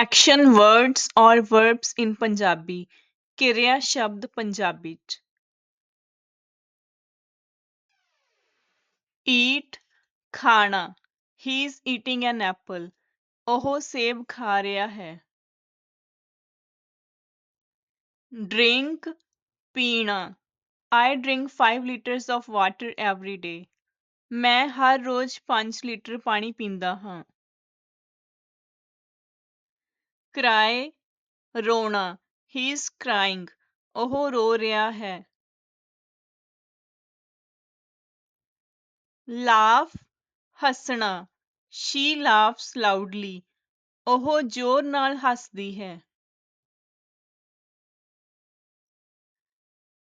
Action words ਔਰ verbs in Punjabi ਕਿਰਿਆ ਸ਼ਬਦ ਪੰਜਾਬੀ ਚ. ਈਟ ਖਾਣਾ he is eating an apple ਉਹ ਸੇਬ ਖਾ ਰਿਹਾ ਹੈ ਡਰਿੰਕ ਪੀਣਾ I drink 5 litres of water every day ਮੈਂ ਹਰ ਰੋਜ਼ 5 ਲੀਟਰ ਪਾਣੀ ਪੀਂਦਾ ਹਾਂ ਕਰਾਏ ਰੋਣਾ ਹੀ ਇਜ਼ ਕ੍ਰਾਈਂਗ ਉਹ ਰੋ ਰਿਹਾ ਹੈ ਲਾਫ ਹੱਸਣਾ ਸ਼ੀ ਲਾਫਸ ਲਾਊਡਲੀ ਉਹ ਜ਼ੋਰ ਨਾਲ ਹੱਸਦੀ ਹੈ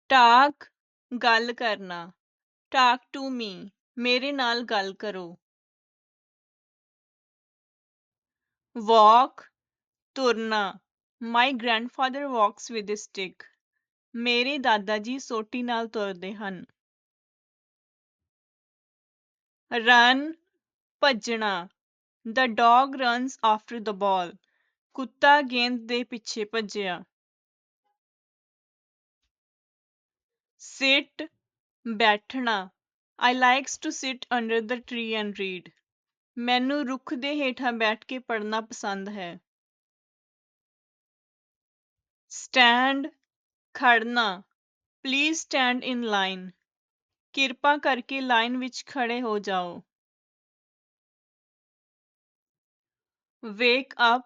ਟਾਕ ਗੱਲ ਕਰਨਾ ਟਾਕ ਟੂ ਮੀ ਮੇਰੇ ਨਾਲ ਗੱਲ ਕਰੋ ਵਾਕ ਤੁਰਨਾ। My grandfather walks with a stick ਮੇਰੇ ਦਾਦਾ ਜੀ ਸੋਟੀ ਨਾਲ ਤੁਰਦੇ ਹਨ। ਰਨ ਭੱਜਣਾ। The dog runs after the ball ਕੁੱਤਾ ਗੇਂਦ ਦੇ ਪਿੱਛੇ ਭੱਜਿਆ। ਸਿਟ ਬੈਠਣਾ। I likes to sit under the tree and read ਮੈਨੂੰ ਰੁੱਖ ਦੇ ਹੇਠਾਂ ਬੈਠ ਕੇ ਪੜ੍ਹਨਾ ਪਸੰਦ ਹੈ। ਸਟੈਂਡ ਖੜਨਾ ਪਲੀਜ਼ ਸਟੈਂਡ ਇਨ ਲਾਈਨ ਕਿਰਪਾ ਕਰਕੇ ਲਾਈਨ ਵਿੱਚ ਖੜੇ ਹੋ ਜਾਓ। ਵੇਕ ਅਪ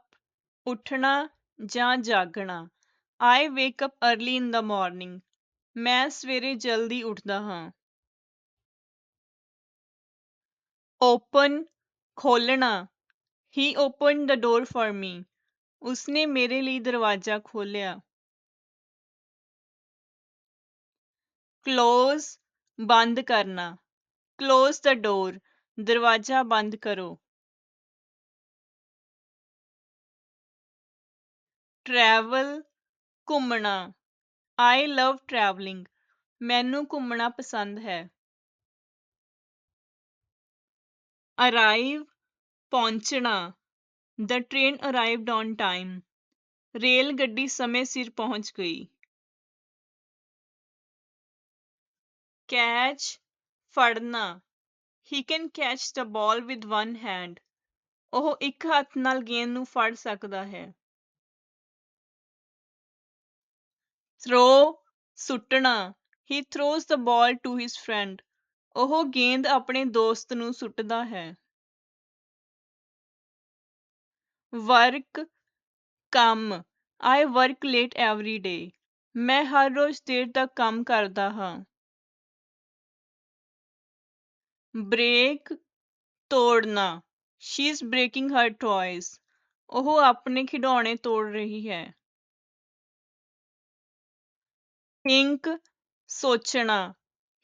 ਉੱਠਣਾ ਜਾਂ ਜਾਗਣਾ। I wake up early in the morning ਮੈਂ ਸਵੇਰੇ ਜਲਦੀ ਉੱਠਦਾ ਹਾਂ। ਓਪਨ ਖੋਲਣਾ ਹੀ open the door for me ਉਸਨੇ ਮੇਰੇ ਲਈ ਦਰਵਾਜ਼ਾ ਖੋਲ੍ਹਿਆ ਕਲੋਜ਼ ਬੰਦ ਕਰਨਾ ਕਲੋਜ਼ ਦ ਡੋਰ ਦਰਵਾਜ਼ਾ ਬੰਦ ਕਰੋ ਟਰੈਵਲ ਘੁੰਮਣਾ ਆਈ ਲਵ ਟਰੈਵਲਿੰਗ ਮੈਨੂੰ ਘੁੰਮਣਾ ਪਸੰਦ ਹੈ ਅਰਾਈਵ ਪਹੁੰਚਣਾ the train arrived on time rail ਗੱਡੀ ਸਮੇਂ ਸਿਰ ਪਹੁੰਚ ਗਈ ਕੈਚ ਫੜਨਾ he can catch the ball with one hand ਉਹ ਇੱਕ ਹੱਥ ਨਾਲ ਗੇਂਦ ਨੂੰ ਫੜ ਸਕਦਾ ਹੈ ਥਰੋ ਸੁੱਟਣਾ he throws the ball to his friend ਉਹ ਗੇਂਦ ਆਪਣੇ ਦੋਸਤ ਨੂੰ ਸੁੱਟਦਾ ਹੈ ਵਰਕ ਕੰਮ। I work late every day ਮੈਂ ਹਰ ਰੋਜ਼ ਦੇਰ ਤੱਕ ਕੰਮ ਕਰਦਾ ਹਾਂ। ਬ੍ਰੇਕ ਤੋੜਨਾ। She is breaking her toys ਉਹ ਆਪਣੇ ਖਿਡੌਣੇ ਤੋੜ ਰਹੀ ਹੈ। ਥਿੰਕ ਸੋਚਣਾ।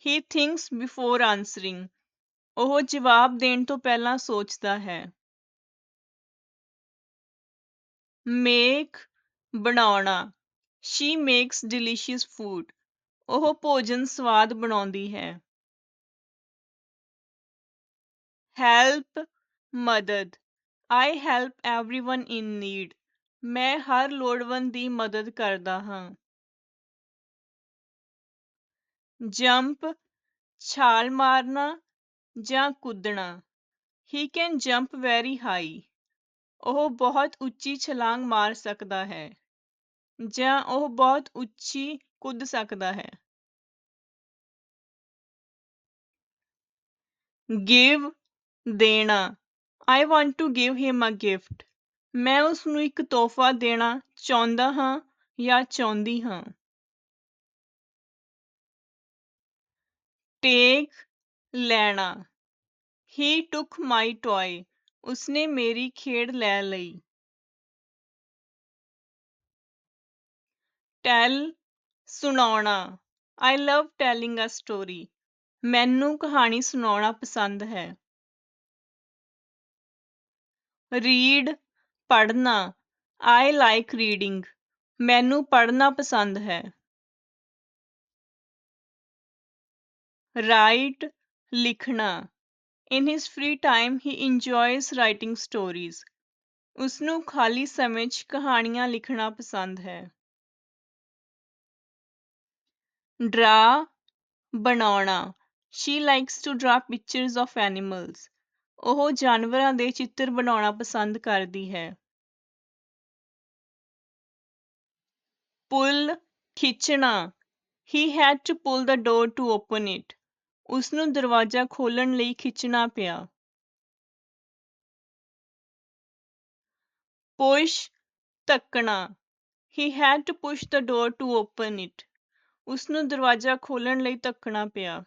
ਹੀ ਥਿੰਕਸ ਬਿਫੋਰ ਆਨਸਰਿੰਗ ਉਹ ਜਵਾਬ ਦੇਣ ਤੋਂ ਪਹਿਲਾਂ ਸੋਚਦਾ ਹੈ। ਮੇਕ ਬਣਾਉਣਾ। ਸ਼ੀ ਮੇਕਸ ਡਿਲੀਸ਼ੀਅਸ ਫੂਡ ਉਹ ਭੋਜਨ ਸਵਾਦ ਬਣਾਉਂਦੀ ਹੈ। ਹੈਲਪ ਮਦਦ। I help everyone in need ਮੈਂ ਹਰ ਲੋੜਵੰਦ ਦੀ ਮਦਦ ਕਰਦਾ ਹਾਂ। ਜੰਪ ਛਾਲ ਮਾਰਨਾ ਜਾਂ ਕੁੱਦਣਾ। He can jump very high ਉਹ ਬਹੁਤ ਉੱਚੀ ਛਲਾਂਗ ਮਾਰ ਸਕਦਾ ਹੈ ਜਾਂ ਉਹ ਬਹੁਤ ਉੱਚੀ ਕੁੱਦ ਸਕਦਾ ਹੈ। ਗਿਵ ਦੇਣਾ। I want to give him a gift ਮੈਂ ਉਸ ਨੂੰ ਇੱਕ ਤੋਹਫਾ ਦੇਣਾ ਚਾਹੁੰਦਾ ਹਾਂ ਜਾਂ ਚਾਹੁੰਦੀ ਹਾਂ। ਟੇਕ ਲੈਣਾ। ਹੀ ਟੁਕ ਮਾਈ ਟॉय ਉਸਨੇ ਮੇਰੀ ਖੇਡ ਲੈ ਲਈ। ਟੈਲ ਸੁਣਾਉਣਾ। ਆਈ ਲਵ ਟੈਲਿੰਗ ਅ ਸਟੋਰੀ ਮੈਨੂੰ ਕਹਾਣੀ ਸੁਣਾਉਣਾ ਪਸੰਦ ਹੈ। ਰੀਡ ਪੜ੍ਹਨਾ। ਆਈ ਲਾਈਕ ਰੀਡਿੰਗ ਮੈਨੂੰ ਪੜ੍ਹਨਾ ਪਸੰਦ ਹੈ। ਰਾਈਟ ਲਿਖਣਾ। In his free time he enjoys writing stories ਉਸਨੂੰ ਖਾਲੀ ਸਮੇਂ 'ਚ ਕਹਾਣੀਆਂ ਲਿਖਣਾ ਪਸੰਦ ਹੈ। ਡਰਾ ਬਣਾਉਣਾ। She likes to draw pictures of animals. ਉਹ ਜਾਨਵਰਾਂ ਦੇ ਚਿੱਤਰ ਬਣਾਉਣਾ ਪਸੰਦ ਕਰਦੀ ਹੈ। ਪੁੱਲ ਖਿੱਚਣਾ। He had to pull the door to open it. ਉਸਨੂੰ ਦਰਵਾਜ਼ਾ ਖੋਲ੍ਹਣ ਲਈ ਖਿੱਚਣਾ ਪਿਆ ਪੁਸ਼ ਧੱਕਣਾ he had to push the door to open it ਉਸਨੂੰ ਦਰਵਾਜ਼ਾ ਖੋਲ੍ਹਣ ਲਈ ਧੱਕਣਾ ਪਿਆ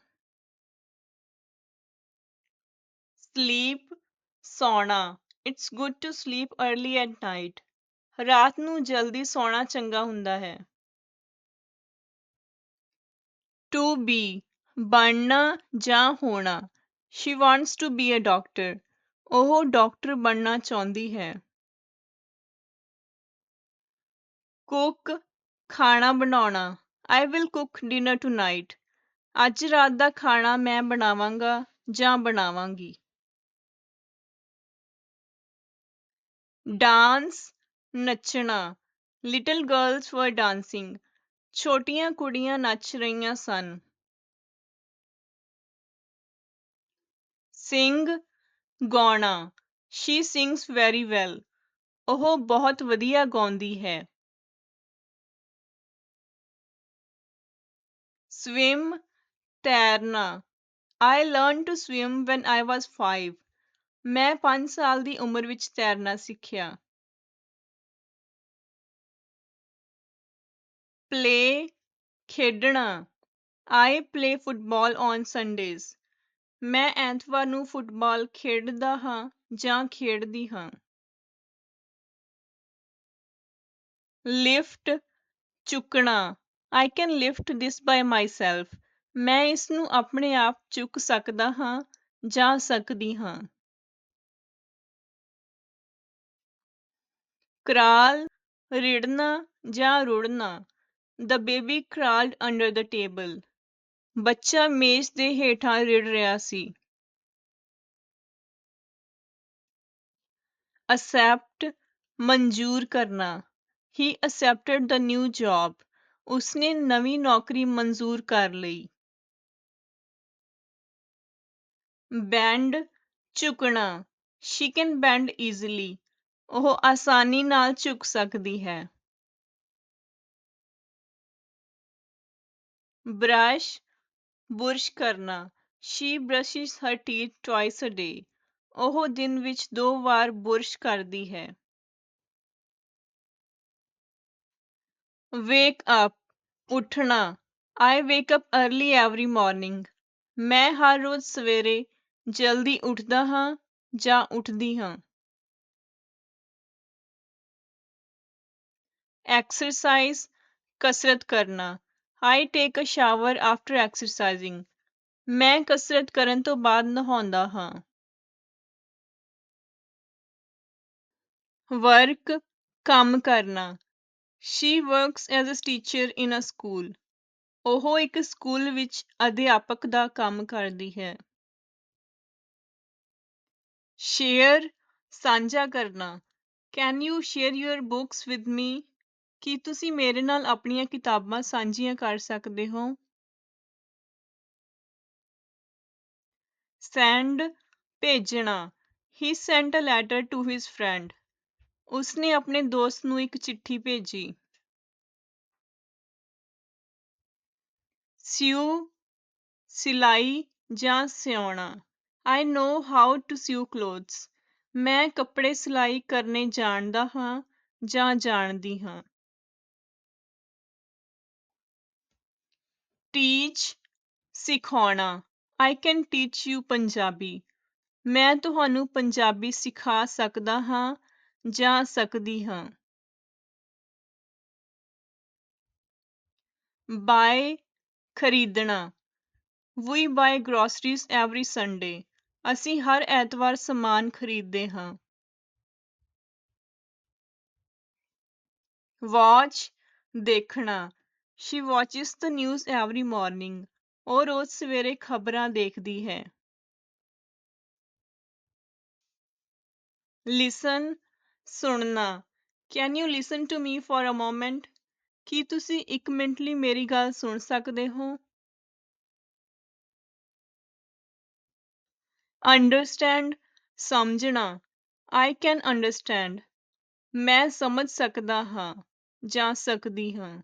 sleep ਸੌਣਾ it's good to sleep early at night ਰਾਤ ਨੂੰ ਜਲਦੀ ਸੌਣਾ ਚੰਗਾ ਹੁੰਦਾ ਹੈ to be ਬਣਨਾ ਜਾਂ ਹੋਣਾ। She wants to be a doctor. ਉਹ ਡਾਕਟਰ ਬਣਨਾ ਚਾਹੁੰਦੀ ਹੈ। ਕੁੱਕ ਖਾਣਾ ਬਣਾਉਣਾ। I will cook dinner tonight. ਅੱਜ ਰਾਤ ਦਾ ਖਾਣਾ ਮੈਂ ਬਣਾਵਾਂਗਾ ਜਾਂ ਬਣਾਵਾਂਗੀ। ਡਾਂਸ ਨੱਚਣਾ। Little girls were dancing. ਛੋਟੀਆਂ ਕੁੜੀਆਂ ਨੱਚ ਰਹੀਆਂ ਸਨ। ਸਿੰਗ ਗਾਉਣਾ she sings very well ਉਹ ਬਹੁਤ ਵਧੀਆ ਗਾਉਂਦੀ ਹੈ swim ਤੈਰਨਾ I learned to swim when I was 5 ਮੈਂ 5 ਸਾਲ ਦੀ ਉਮਰ ਵਿੱਚ ਤੈਰਨਾ ਸਿੱਖਿਆ play ਖੇਡਣਾ I play football on Sundays ਮੈਂ ਐਤਵਾਰ ਨੂੰ ਫੁੱਟਬਾਲ ਖੇਡਦਾ ਹਾਂ ਜਾਂ ਖੇਡਦੀ ਹਾਂ ਲਿਫਟ ਚੁੱਕਣਾ I can lift this by myself. ਮੈਂ ਇਸਨੂੰ ਆਪਣੇ ਆਪ ਚੁੱਕ ਸਕਦਾ ਹਾਂ, ਜਾਂ ਸਕਦੀ ਹਾਂ ਕਰਾਲ ਰਿੜਨਾ ਜਾਂ ਰੁੜਨਾ The baby crawled under the table. ਬੱਚਾ ਮੇਜ਼ ਦੇ ਹੇਠਾਂ ਰਿੜ ਰਿਹਾ ਸੀ। Accept ਮਨਜ਼ੂਰ ਕਰਨਾ। He accepted the new job. ਉਸਨੇ ਨਵੀਂ ਨੌਕਰੀ ਮਨਜ਼ੂਰ ਕਰ ਲਈ। ਬੈਂਡ ਝੁਕਣਾ she can bend easily. ਉਹ ਆਸਾਨੀ ਨਾਲ ਝੁਕ ਸਕਦੀ ਹੈ। ਬ੍ਰਸ਼ ਬੁਰਸ਼ ਕਰਨਾ she brushes her teeth twice a day ਉਹ ਦਿਨ ਵਿੱਚ ਦੋ ਵਾਰ ਬੁਰਸ਼ ਕਰਦੀ ਹੈ ਵੇਕ ਅਪ ਉੱਠਣਾ I wake up early every morning ਮੈਂ ਹਰ ਰੋਜ਼ ਸਵੇਰੇ ਜਲਦੀ ਉੱਠਦਾ ਹਾਂ ਜਾਂ ਉੱਠਦੀ ਹਾਂ ਐਕਸਰਸਾਈਜ਼ ਕਸਰਤ ਕਰਨਾ I take a shower after exercising. ਮੈਂ ਕਸਰਤ ਕਰਨ ਤੋਂ ਬਾਅਦ ਨਹਾਉਂਦਾ ਹਾਂ। Work, ਕੰਮ ਕਰਨਾ। She works as a teacher in a school. ਉਹ ਇੱਕ ਸਕੂਲ ਵਿੱਚ ਅਧਿਆਪਕ ਦਾ ਕੰਮ ਕਰਦੀ ਹੈ। ਸ਼ੇਅਰ ਸਾਂਝਾ ਕਰਨਾ। Can you share your books with me ਕੀ ਤੁਸੀਂ ਮੇਰੇ ਨਾਲ ਆਪਣੀਆਂ ਕਿਤਾਬਾਂ ਸਾਂਝੀਆਂ ਕਰ ਸਕਦੇ ਹੋ? ਸੈਂਡ ਭੇਜਣਾ। He sent a letter to his friend ਉਸਨੇ ਆਪਣੇ ਦੋਸਤ ਨੂੰ ਇੱਕ ਚਿੱਠੀ ਭੇਜੀ। ਸਿਊ, ਸਿਲਾਈ ਜਾਂ ਸਿਉਣਾ। I know how to sew clothes ਮੈਂ ਕੱਪੜੇ ਸਿਲਾਈ ਕਰਨੇ ਜਾਣਦਾ ਹਾਂ ਜਾਂ ਜਾਣਦੀ ਹਾਂ। Teach ਸਿਖਾਉਣਾ I can teach you Punjabi ਮੈਂ ਤੁਹਾਨੂੰ ਪੰਜਾਬੀ ਸਿਖਾ ਸਕਦਾ ਹਾਂ ਜਾਂ ਸਕਦੀ ਹਾਂ buy ਖਰੀਦਣਾ we buy groceries every sunday ਅਸੀਂ ਹਰ ਐਤਵਾਰ ਸਮਾਨ ਖਰੀਦਦੇ ਹਾਂ watch ਦੇਖਣਾ she watches the news every morning ਉਹ ਰੋਜ਼ ਸਵੇਰੇ ਖਬਰਾਂ ਦੇਖਦੀ ਹੈ। Listen, ਸੁਣਨਾ। Can you listen to me for a moment ਕੀ ਤੁਸੀਂ ਇੱਕ ਮਿੰਟ ਲਈ ਮੇਰੀ ਗੱਲ ਸੁਣ ਸਕਦੇ ਹੋ? ਅੰਡਰਸਟੈਂਡ ਸਮਝਣਾ। ਆਈ ਕੈਨ ਅੰਡਰਸਟੈਂਡ ਮੈਂ ਸਮਝ ਸਕਦਾ ਹਾਂ ਜਾਂ ਸਕਦੀ ਹਾਂ।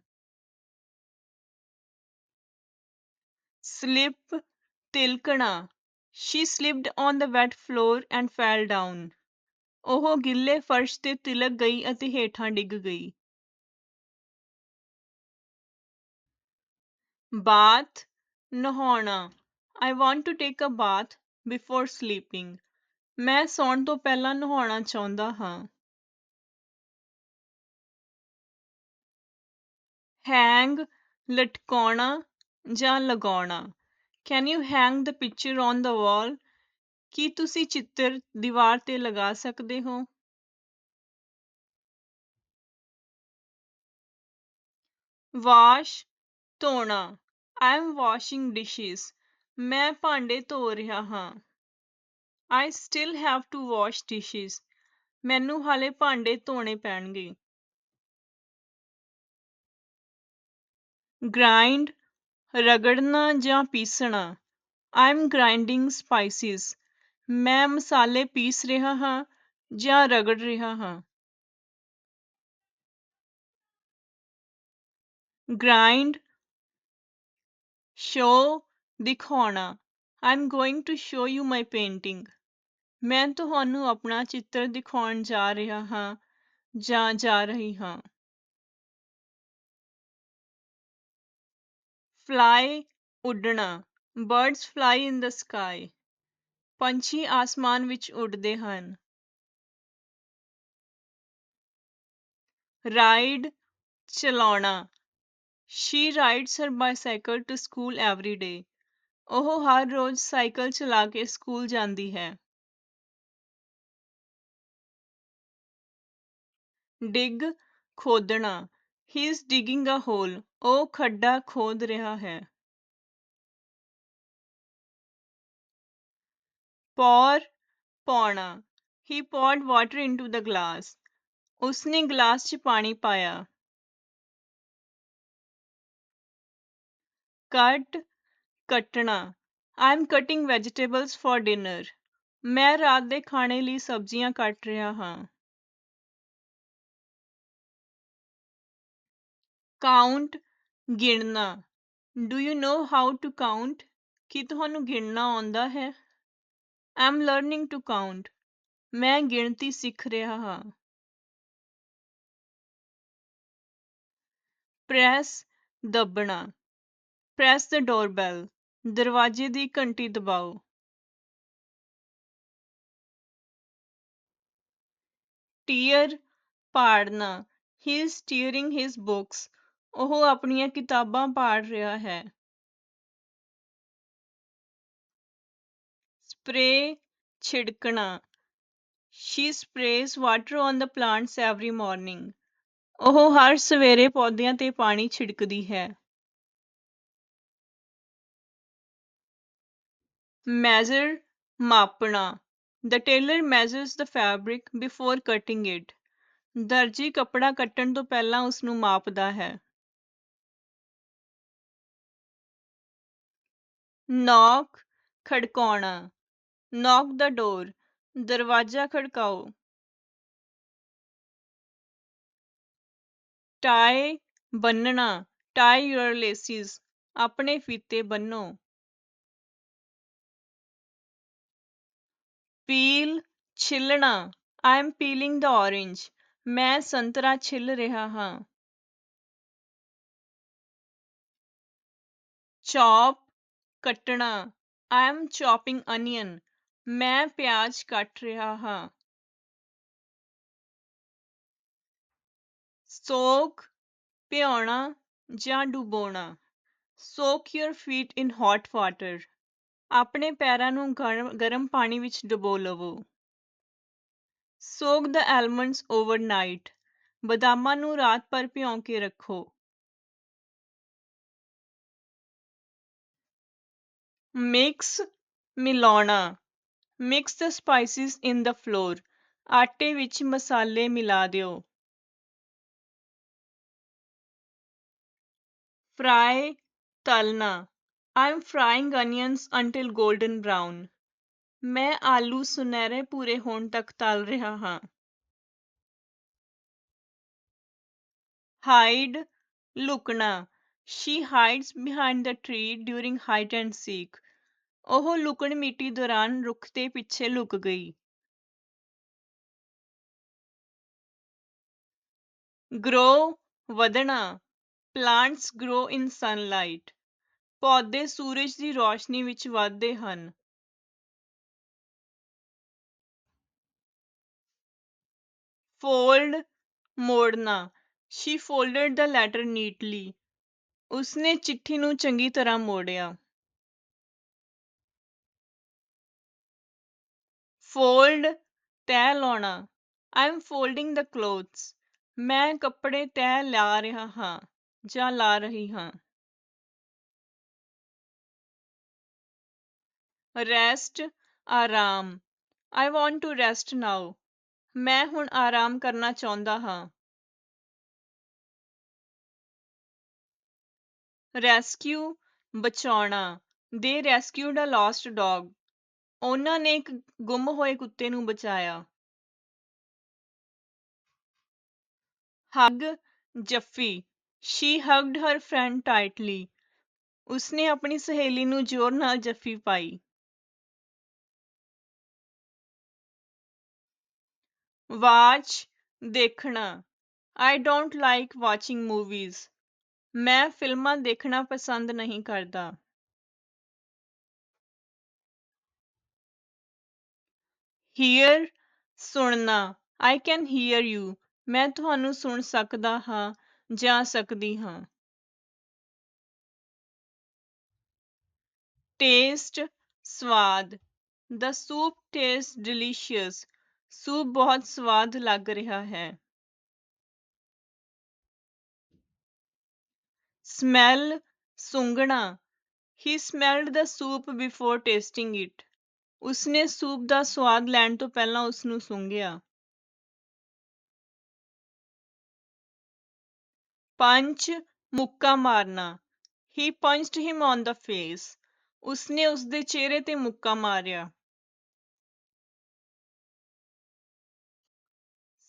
Slip ਤਿਲਕਣਾ she slipped on the wet floor and fell down ਉਹ ਗਿੱਲੇ ਫਰਸ਼ ਤੇ ਤਿਲਕ ਗਈ ਅਤੇ ਹੇਠਾਂ ਡਿੱਗ ਗਈ ਬਾਥ ਨਹਾਉਣਾ I want to take a bath before sleeping ਮੈਂ ਸੌਣ ਤੋਂ ਪਹਿਲਾਂ ਨਹਾਉਣਾ ਚਾਹੁੰਦਾ ਹਾਂ ਹੈਂਗ ਲਟਕਾਉਣਾ ਜਾਂ ਲਗਾਉਣਾ। Can you hang the picture on the wall ਕੀ ਤੁਸੀਂ ਚਿੱਤਰ ਦੀਵਾਰ ਤੇ ਲਗਾ ਸਕਦੇ ਹੋ? ਵਾਸ਼, ਧੋਣਾ। ਆਈ ਐਮ ਵਾਸ਼ਿੰਗ ਡਿਸ਼ਿਸ ਮੈਂ ਭਾਂਡੇ ਧੋ ਰਿਹਾ ਹਾਂ। I still have to wash dishes ਮੈਨੂੰ ਹਾਲੇ ਭਾਂਡੇ ਧੋਣੇ ਪੈਣਗੇ। ਗ੍ਰਾਈਂਡ ਰਗੜਨਾ ਜਾਂ ਪੀਸਣਾ। ਆਈ ਐਮ ਗ੍ਰਾਈਂਡਿੰਗ ਸਪਾਈਸਿਸ ਮੈਂ ਮਸਾਲੇ ਪੀਸ ਰਿਹਾ ਹਾਂ ਜਾਂ ਰਗੜ ਰਿਹਾ ਹਾਂ। ਗ੍ਰਾਈਂਡ ਸ਼ੋ ਦਿਖਾਉਣਾ। I am going to show you my painting ਮੈਂ ਤੁਹਾਨੂੰ ਆਪਣਾ ਚਿੱਤਰ ਦਿਖਾਉਣ ਜਾ ਰਿਹਾ ਹਾਂ ਜਾਂ ਜਾ ਰਹੀ ਹਾਂ। Fly ਉੱਡਣਾ birds fly in the sky ਪੰਛੀ ਆਸਮਾਨ ਵਿੱਚ ਉੱਡਦੇ ਹਨ। ਰਾਈਡ ਚਲਾਉਣਾ she rides her bicycle to school every day ਉਹ ਹਰ ਰੋਜ਼ ਸਾਈਕਲ ਚਲਾ ਕੇ ਸਕੂਲ ਜਾਂਦੀ ਹੈ। Dig ਖੋਦਣਾ he is digging a hole ਉਹ ਖੱਡਾ ਖੋਦ ਰਿਹਾ ਹੈ। ਪੌਰ ਪਾਉਣਾ he poured water into the glass ਉਸਨੇ ਗਲਾਸ 'ਚ ਪਾਣੀ ਪਾਇਆ। ਕੱਟ ਕੱਟਣਾ। I am cutting vegetables for dinner ਮੈਂ ਰਾਤ ਦੇ ਖਾਣੇ ਲਈ ਸਬਜ਼ੀਆਂ ਕੱਟ ਰਿਹਾ ਹਾਂ। Count ਗਿਣਨਾ। Do you know how to count ਕੀ ਤੁਹਾਨੂੰ ਗਿਣਨਾ ਆਉਂਦਾ ਹੈ? I am learning to count ਮੈਂ ਗਿਣਤੀ ਸਿੱਖ ਰਿਹਾ ਹਾਂ। ਪ੍ਰੈਸ ਦੱਬਣਾ। ਪ੍ਰੈਸ ਦ ਡੋਰਬੈਲ ਦਰਵਾਜ਼ੇ ਦੀ ਘੰਟੀ ਦਬਾਓ। Tear ਪਾੜਨਾ। He is tearing his books ਉਹ ਆਪਣੀਆਂ ਕਿਤਾਬਾਂ ਪਾੜ ਰਿਹਾ ਹੈ। Spray ਛਿੜਕਣਾ। She sprays water on the plants every morning ਉਹ ਹਰ ਸਵੇਰੇ ਪੌਦਿਆਂ ਤੇ ਪਾਣੀ ਛਿੜਕਦੀ ਹੈ। Measure ਮਾਪਣਾ। The tailor measures the fabric before cutting it. ਦਰਜੀ ਕੱਪੜਾ ਕੱਟਣ ਤੋਂ ਪਹਿਲਾਂ ਉਸ ਨੂੰ ਮਾਪਦਾ ਹੈ। Knock ਖੜਕਾਉਣਾ knock the door ਦਰਵਾਜ਼ਾ ਖੜਕਾਓ। tie ਬੰਨਣਾ tie your laces ਆਪਣੇ ਫੀਤੇ ਬੰਨੋ। Peel ਛਿੱਲਣਾ, I am peeling the orange ਮੈਂ ਸੰਤਰਾ ਛਿੱਲ ਰਿਹਾ ਹਾਂ। ਚੌਪ ਕੱਟਣਾ। ਆਈ ਐਮ ਚੌਪਿੰਗ ਅਨੀਅਨ ਮੈਂ ਪਿਆਜ਼ ਕੱਟ ਰਿਹਾ ਹਾਂ। ਸੋਕ ਭਿਉਣਾ ਜਾਂ ਡੁਬੋਣਾ। Soak your feet in hot water ਆਪਣੇ ਪੈਰਾਂ ਨੂੰ ਗਰਮ ਗਰਮ ਪਾਣੀ ਵਿੱਚ ਡੁਬੋ ਲਵੋ। ਸੋਕ ਦ ਐਲਮੰਡਸ ਓਵਰਨਾਈਟ ਬਦਾਮਾਂ ਨੂੰ ਰਾਤ ਭਰ ਭਿਉਂ ਕੇ ਰੱਖੋ। mix ਮਿਲਾਉਣਾ mix the spices in the flour. ਆਟੇ ਵਿੱਚ ਮਸਾਲੇ ਮਿਲਾ ਦਿਓ fry talna. I am frying onions until golden brown. ਮੈਂ ਆਲੂ ਸੁਨਹਿਰੇ ਭੂਰੇ ਹੋਣ ਤੱਕ ਤਲ ਰਿਹਾ ਹਾਂ hide ਲੁਕਣਾ she hides behind the tree during hide and seek ਉਹ ਲੁਕਣ ਮਿੱਟੀ ਦੌਰਾਨ ਰੁੱਖ ਦੇ ਪਿੱਛੇ ਲੁਕ ਗਈ ਗਰੋ ਵਧਣਾ ਪਲਾਂਟਸ ਗਰੋ ਇਨ ਸਨਲਾਈਟ ਪੌਦੇ ਸੂਰਜ ਦੀ ਰੋਸ਼ਨੀ ਵਿੱਚ ਵਧਦੇ ਹਨ fold ਮੋੜਨਾ she folded the letter neatly ਉਸਨੇ ਚਿੱਠੀ ਨੂੰ ਚੰਗੀ ਤਰ੍ਹਾਂ ਮੋੜਿਆ। ਫੋਲਡ ਤਹਿ ਲਾਉਣਾ। I am folding the clothes ਮੈਂ ਕੱਪੜੇ ਤਹਿ ਲਾ ਰਿਹਾ ਹਾਂ, ਜਾਂ ਲਾ ਰਹੀ ਹਾਂ। ਰੈਸਟ, ਆਰਾਮ। I want to rest now ਮੈਂ ਹੁਣ ਆਰਾਮ ਕਰਨਾ ਚਾਹੁੰਦਾ ਹਾਂ। ਰੈਸਕਿਊ ਬਚਾਉਣਾ, ਦੇ ਰੈਸਕਿਊਡ ਅ ਲਾਸਟ ਡੌਗ ਉਹਨਾਂ ਨੇ ਇੱਕ ਗੁੰਮ ਹੋਏ ਕੁੱਤੇ ਨੂੰ ਬਚਾਇਆ। Hug ਜੱਫੀ। She hugged her friend tightly ਉਸਨੇ ਆਪਣੀ ਸਹੇਲੀ ਨੂੰ ਜ਼ੋਰ ਨਾਲ ਜੱਫੀ ਪਾਈ। ਵਾਚ ਦੇਖਣਾ। I don't like watching movies ਮੈਂ ਫਿਲਮਾਂ ਦੇਖਣਾ ਪਸੰਦ ਨਹੀਂ ਕਰਦਾ। ਹੀਅਰ ਸੁਣਨਾ। ਆਈ ਕੈਨ ਹੀਅਰ ਯੂ ਮੈਂ ਤੁਹਾਨੂੰ ਸੁਣ ਸਕਦਾ ਹਾਂ, ਜਾਂ ਸਕਦੀ ਹਾਂ। ਟੇਸਟ ਸਵਾਦ। The soup taste delicious soup ਬਹੁਤ ਸਵਾਦ ਲੱਗ ਰਿਹਾ ਹੈ। Smell ਸੁੰਘਣਾ। He smelled the soup before tasting it ਉਸਨੇ ਸੂਪ ਦਾ ਸਵਾਦ ਲੈਣ ਤੋਂ ਪਹਿਲਾਂ ਉਸ ਨੂੰ ਸੁੰਘਿਆ। ਪੰਚ ਮੁੱਕਾ ਮਾਰਨਾ। He punched him on the face ਉਸਨੇ ਉਸਦੇ ਚਿਹਰੇ ਤੇ ਮੁੱਕਾ ਮਾਰਿਆ।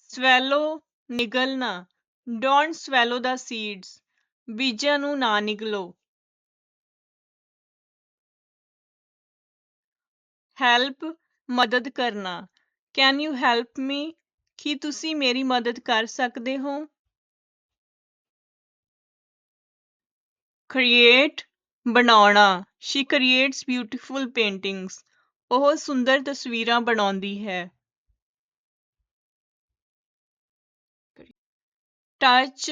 ਸਵੈਲੋ ਨਿਗਲਣਾ। ਡੋਂਟ ਸਵੈਲੋ ਦਾ ਸੀਡਸ ਬੀਜਾਂ ਨੂੰ ਨਾ ਨਿਗਲੋ ਹੈਲਪ, ਮਦਦ ਕਰਨਾ। ਕੈਨ ਯੂ ਹੈਲਪ ਮੀ ਕੀ ਤੁਸੀਂ ਮੇਰੀ ਮਦਦ ਕਰ ਸਕਦੇ ਹੋ? ਕ੍ਰੀਏਟ ਬਣਾਉਣਾ। ਸ਼ੀ ਕ੍ਰੀਏਟਸ ਬਿਊਟੀਫੁਲ ਪੇਂਟਿੰਗਸ ਉਹ ਸੁੰਦਰ ਤਸਵੀਰਾਂ ਬਣਾਉਂਦੀ ਹੈ। Touch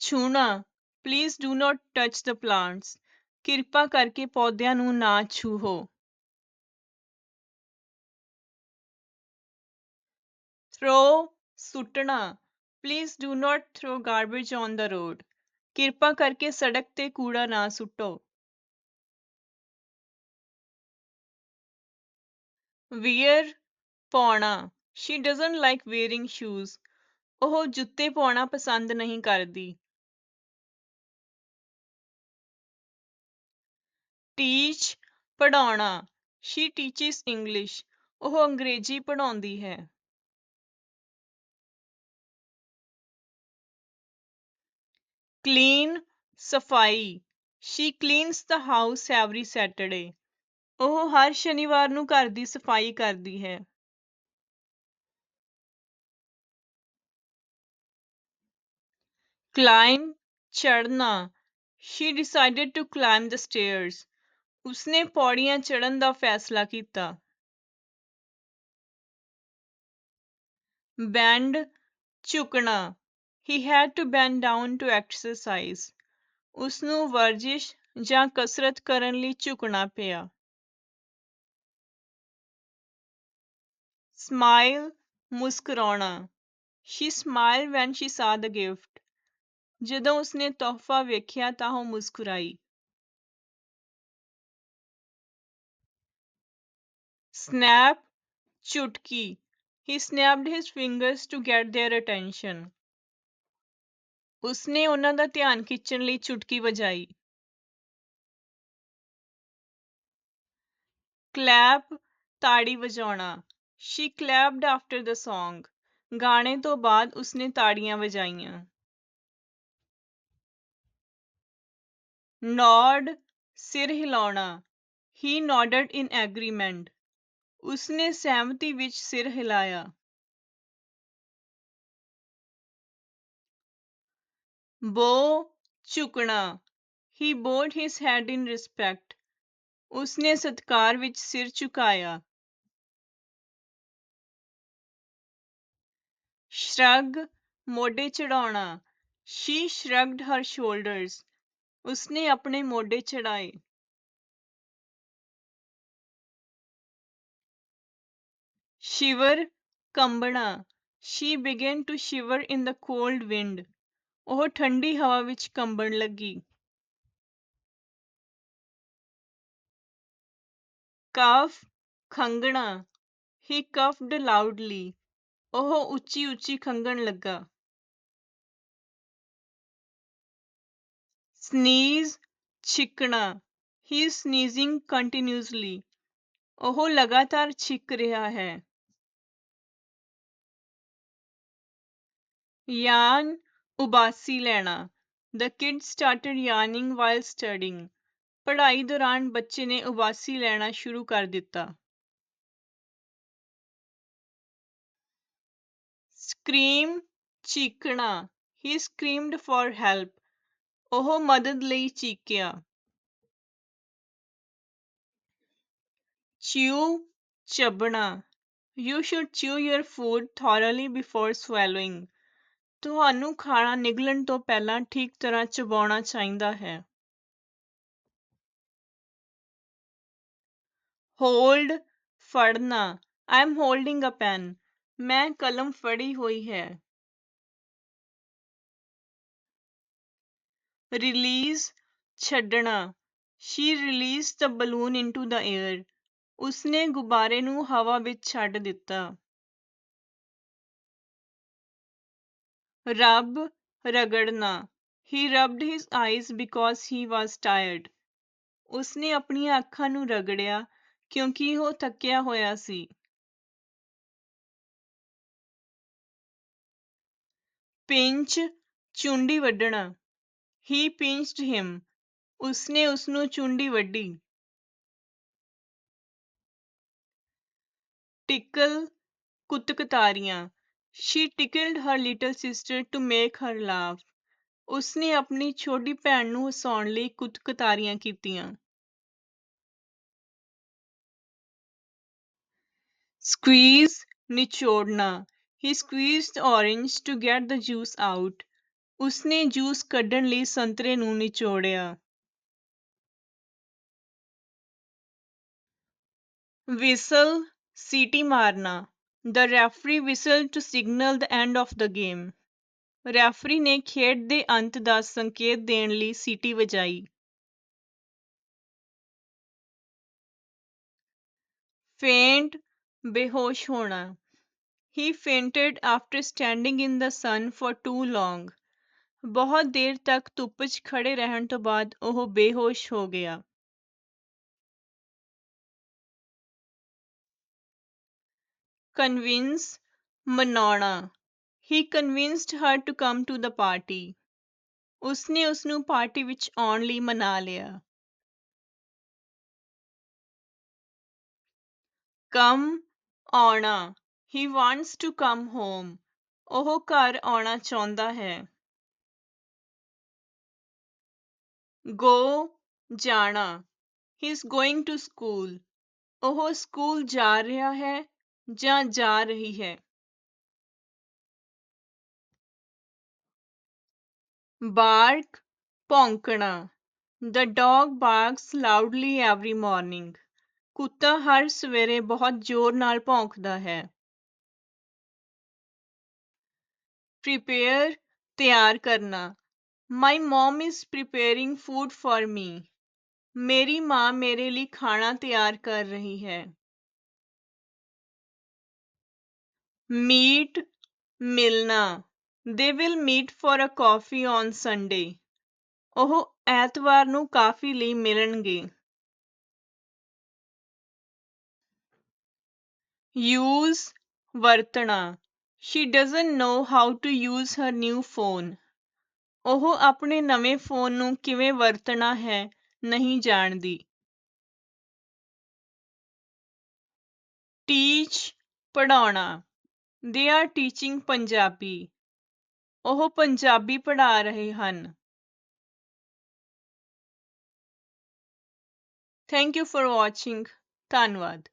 ਛੂਣਾ please do not touch the plants ਕਿਰਪਾ ਕਰਕੇ ਪੌਦਿਆਂ ਨੂੰ ਨਾ ਛੂਹੋ। ਥਰੋ ਸੁੱਟਣਾ। Please do not throw garbage on the road ਕਿਰਪਾ ਕਰਕੇ ਸੜਕ ਤੇ ਕੂੜਾ ਨਾ ਸੁੱਟੋ। ਵੀਅਰ ਪਾਉਣਾ। She doesn't like wearing shoes ਉਹ ਜੁੱਤੇ ਪਾਉਣਾ ਪਸੰਦ ਨਹੀਂ ਕਰਦੀ। ਟੀਚ ਪੜਾਉਣਾ ਸ਼ੀ ਟੀਚਿਸ ਇੰਗਲਿਸ਼ ਉਹ ਅੰਗਰੇਜ਼ੀ ਪੜ੍ਹਾਉਂਦੀ ਹੈ। ਕਲੀਨ ਸਫ਼ਾਈ she cleans the house every Saturday ਉਹ ਹਰ ਸ਼ਨੀਵਾਰ ਨੂੰ ਘਰ ਦੀ ਸਫ਼ਾਈ ਕਰਦੀ ਹੈ। ਕਲਾਈਮ ਚੜਨਾ she decided to climb the stairs ਉਸਨੇ ਪੌੜੀਆਂ ਚੜ੍ਹਨ ਦਾ ਫੈਸਲਾ ਕੀਤਾ। ਬੈਂਡ ਝੁਕਣਾ। He had to bend down to exercise ਉਸਨੂੰ ਵਰਜਿਸ਼ ਜਾਂ ਕਸਰਤ ਕਰਨ ਲਈ ਝੁਕਣਾ ਪਿਆ। Smile ਮੁਸਕਰਾਉਣਾ। She smile when she saw the gift ਜਦੋਂ ਉਸਨੇ ਤੋਹਫਾ ਵੇਖਿਆ ਤਾਂ ਉਹ ਮੁਸਕਰਾਈ। ਸਨੈਪ ਚੁਟਕੀ He snapped his fingers to get their attention. ਉਸਨੇ ਉਹਨਾਂ ਦਾ ਧਿਆਨ ਖਿੱਚਣ ਲਈ ਚੁਟਕੀ ਵਜਾਈ clap ਤਾੜੀ ਵਜਾਉਣਾ she clapped after the song ਗਾਣੇ ਤੋਂ ਬਾਅਦ ਉਸਨੇ ਤਾੜੀਆਂ ਵਜਾਈਆਂ nod ਸਿਰ ਹਿਲਾਉਣਾ he nodded in agreement ਉਸਨੇ ਸਹਿਮਤੀ ਵਿੱਚ ਸਿਰ ਹਿਲਾਇਆ। ਬੋਅ ਝੁਕਣਾ He bowed his head in respect. ਉਸਨੇ ਸਤਿਕਾਰ ਵਿੱਚ ਸਿਰ ਝੁਕਾਇਆ। ਸ਼ਰਗ ਮੋਢੇ ਚੜਾਉਣਾ She shrugged her shoulders. ਉਸਨੇ ਆਪਣੇ ਮੋਢੇ ਚੜਾਏ। Shiver ਕੰਬਣਾ she began to shiver in the cold wind ਉਹ ਠੰਡੀ ਹਵਾ ਵਿੱਚ ਕੰਬਣ ਲੱਗੀ cough ਖੰਘਣਾ he coughed loudly ਉਹ ਉੱਚੀ ਉੱਚੀ ਖੰਘਣ ਲੱਗਾ sneeze ਛਿੱਕਣਾ he is sneezing continuously ਉਹ ਲਗਾਤਾਰ ਛਿੱਕ ਰਿਹਾ ਹੈ yawn ਉਬਾਸੀ ਲੈਣਾ the kid started yawning while studying ਪੜ੍ਹਾਈ ਦੌਰਾਨ ਬੱਚੇ ਨੇ ਉਬਾਸੀ ਲੈਣਾ ਸ਼ੁਰੂ ਕਰ ਦਿੱਤਾ scream ਚੀਕਣਾ he screamed for help ਉਹ ਮਦਦ ਲਈ ਚੀਕਿਆ chew ਚਬਣਾ you should chew your food thoroughly before swallowing ਤੁਹਾਨੂੰ ਖਾਣਾ ਨਿਗਲਣ ਤੋਂ ਪਹਿਲਾਂ ਠੀਕ ਤਰ੍ਹਾਂ ਚਬਾਉਣਾ ਚਾਹੀਦਾ ਹੈ। Hold, ਫੜਨਾ। I am holding a pen ਮੈਂ ਕਲਮ ਫੜੀ ਹੋਈ ਹੈ। Release, ਛੱਡਣਾ। She released the balloon into the air ਉਸਨੇ ਗੁਬਾਰੇ ਨੂੰ ਹਵਾ ਵਿੱਚ ਛੱਡ ਦਿੱਤਾ। ਰੱਬ ਰਗੜਨਾ He rubbed his eyes because he was tired. ਉਸਨੇ ਆਪਣੀਆਂ ਅੱਖਾਂ ਨੂੰ ਰਗੜਿਆ ਕਿਉਂਕਿ ਉਹ ਥੱਕਿਆ ਹੋਇਆ ਸੀ। ਪਿੰਚ ਚੁੰਡੀ ਵੱਢਣਾ He pinched him. ਉਸਨੇ ਉਸਨੂੰ ਚੁੰਡੀ ਵੱਢੀ। ਟਿੱਕਲ ਕੁਤਕਤਾਰੀਆਂ she tickled her little sister to make her laugh ਉਸਨੇ ਆਪਣੀ ਛੋਟੀ ਭੈਣ ਨੂੰ ਹਸਾਉਣ ਲਈ ਕੁੱਤਕਤਾਰੀਆਂ ਕੀਤੀਆਂ squeeze ਨਿਚੋੜਨਾ he squeezed the orange to get the juice out ਉਸਨੇ ਜੂਸ ਕੱਢਣ ਲਈ ਸੰਤਰੇ ਨੂੰ ਨਿਚੋੜਿਆ whistle ਸੀਟੀ ਮਾਰਨਾ The referee whistled to signal the end of the game. Referee ਨੇ ਖੇਡ ਦੇ ਅੰਤ ਦਾ ਸੰਕੇਤ ਦੇਣ ਲਈ ਸੀਟੀ ਵਜਾਈ faint ਬੇਹੋਸ਼ ਹੋਣਾ he fainted after standing in the sun for too long ਬਹੁਤ ਦੇਰ ਤੱਕ ਧੁੱਪ 'ਚ ਖੜੇ ਰਹਿਣ ਤੋਂ ਬਾਅਦ ਉਹ ਬੇਹੋਸ਼ ਹੋ ਗਿਆ convince ਮਨਾਉਣਾ he convinced her to come to the party ਉਸਨੇ ਉਸਨੂੰ ਪਾਰਟੀ ਵਿੱਚ ਆਉਣ ਲਈ ਮਨਾ ਲਿਆ come ਆਉਣਾ he wants to come home ਉਹ ਘਰ ਆਉਣਾ ਚਾਹੁੰਦਾ ਹੈ go ਜਾਣਾ he is going to school ਉਹ ਸਕੂਲ ਜਾ ਰਿਹਾ ਹੈ ਜਾਂ ਜਾ ਰਹੀ ਹੈ bark ਭੌਂਕਣਾ the dog barks loudly every morning ਕੁੱਤਾ ਹਰ ਸਵੇਰੇ ਬਹੁਤ ਜ਼ੋਰ ਨਾਲ ਭੌਂਕਦਾ ਹੈ prepare ਤਿਆਰ ਕਰਨਾ my mom is preparing food for me ਮੇਰੀ ਮਾਂ ਮੇਰੇ ਲਈ ਖਾਣਾ ਤਿਆਰ ਕਰ ਰਹੀ ਹੈ ਮੀਟ ਮਿਲਣਾ। They will meet for a coffee on Sunday ਉਹ ਐਤਵਾਰ ਨੂੰ ਕਾਫੀ ਲਈ ਮਿਲਣਗੇ। ਯੂਜ਼ ਵਰਤਣਾ। She doesn't know how to use her new phone ਉਹ ਆਪਣੇ ਨਵੇਂ ਫੋਨ ਨੂੰ ਕਿਵੇਂ ਵਰਤਣਾ ਹੈ, ਨਹੀਂ ਜਾਣਦੀ। ਟੀਚ ਪੜਾਉਣਾ They are teaching Punjabi. ਉਹ ਪੰਜਾਬੀ ਪੜ੍ਹਾ ਰਹੇ ਹਨ Thank you for watching. Tanwad.